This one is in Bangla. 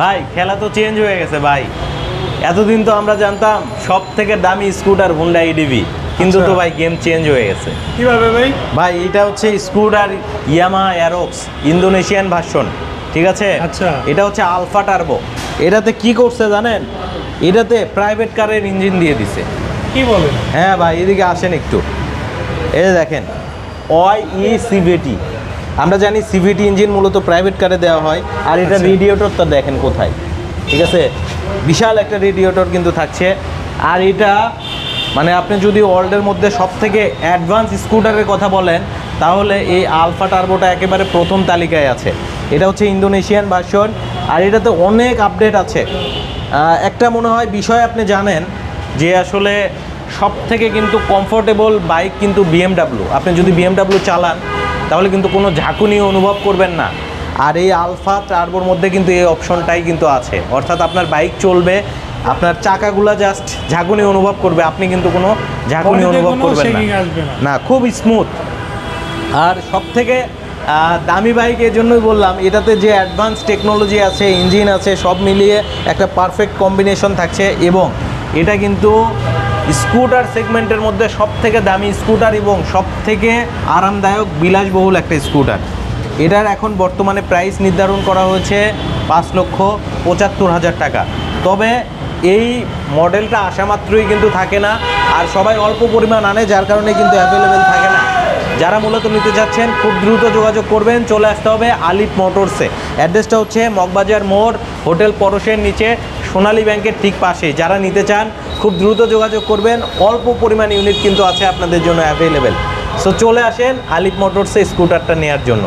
ভাই খেলা তো চেঞ্জ হয়ে গেছে ভাই। এতদিন তো আমরা জানতাম সব থেকে দামি স্কুটার হুন্ডা ইডিভি কিন্তু তো আচ্ছা। ভাই গেম চেঞ্জ হয়ে গেছে। কীভাবে ভাই? ভাই এটা হচ্ছে scooter Yamaha Aerox Indonesian version ঠিক আছে? আচ্ছা। এটা হচ্ছে আলফা টার্বো এটাতে কি করছে জানেন? এটাতে প্রাইভেট কারের ইঞ্জিন দিয়ে দিছে। কি বলেন হ্যাঁ ভাই এদিকে আসেন একটু। এই দেখেন ওয়াই ই সিভিটি আমরা জানি সিভিটি ইঞ্জিন মূলত প্রাইভেট কারে দেওয়া হয় আর এটা আচ্ছা। রেডিয়েটরটা দেখেন কোথায়। ঠিক আছে? বিশাল একটা রেডিয়েটর কিন্তু থাকছে। আর এটা মানে আপনি যদি ওয়ার্ল্ডের মধ্যে সব থেকে অ্যাডভান্স স্কুটারের কথা বলেন তাহলে এই আলফা টার্বোটা একেবারে প্রথম তালিকায় আছে। এটা হচ্ছে ইন্দোনেশিয়ান ভার্সন আর এটাতে অনেক আপডেট আছে। একটা মনে হয় বিষয় আপনি জানেন যে আসলে সব থেকে কিন্তু কমফোর্টেবল বাইক কিন্তু বিএমডাব্লিউ আপনি যদি বিএমডাব্লিউ চালান তাহলে কিন্তু কোনো ঝাঁকুনি অনুভব করবেন না। আর এই আলফা টার্বোর মধ্যে কিন্তু এই অপশনটাই কিন্তু আছে। অর্থাৎ আপনার বাইক চলবে আপনার চাকাগুলা জাস্ট ঝাঁকুনি অনুভব করবে আপনি কিন্তু কোনো ঝাঁকুনি অনুভব করবেন না। না। খুব স্মুথ আর সব থেকে দামি বাইক এই জন্যই বললাম এটাতে যে অ্যাডভান্স টেকনোলজি আছে ইঞ্জিন আছে সব মিলিয়ে একটা পারফেক্ট কম্বিনেশন থাকছে এবং এটা কিন্তু স্কুটার সেগমেন্টের মধ্যে সব থেকে দামি স্কুটার এবং সব থেকে আরামদায়ক, বিলাসবহুল একটা স্কুটার। এটার এখন বর্তমানে প্রাইস নির্ধারণ করা হয়েছে পাঁচ লক্ষ পঁচাত্তর হাজার টাকা। তবে এই মডেলটা আসা মাত্রই কিন্তু থাকে না, আর সবাই অল্প পরিমাণ আনে, যার কারণে কিন্তু অ্যাভেলেবেল থাকে না। যারা মূলত নিতে চাচ্ছেন খুব দ্রুত যোগাযোগ করবেন, চলে আসতে হবে আলিফ মোটরসে। অ্যাড্রেসটা হচ্ছে মগবাজার মোড়, হোটেল পরশের নিচে, সোনালী ব্যাংকের ঠিক পাশে। যারা নিতে চান খুব দ্রুত যোগাযোগ করবেন। অল্প পরিমাণ ইউনিট কিন্তু আছে আপনাদের জন্য অ্যাভেলেবেল সো চলে আসেন আলিফ মোটরসে স্কুটারটা নেওয়ার জন্য।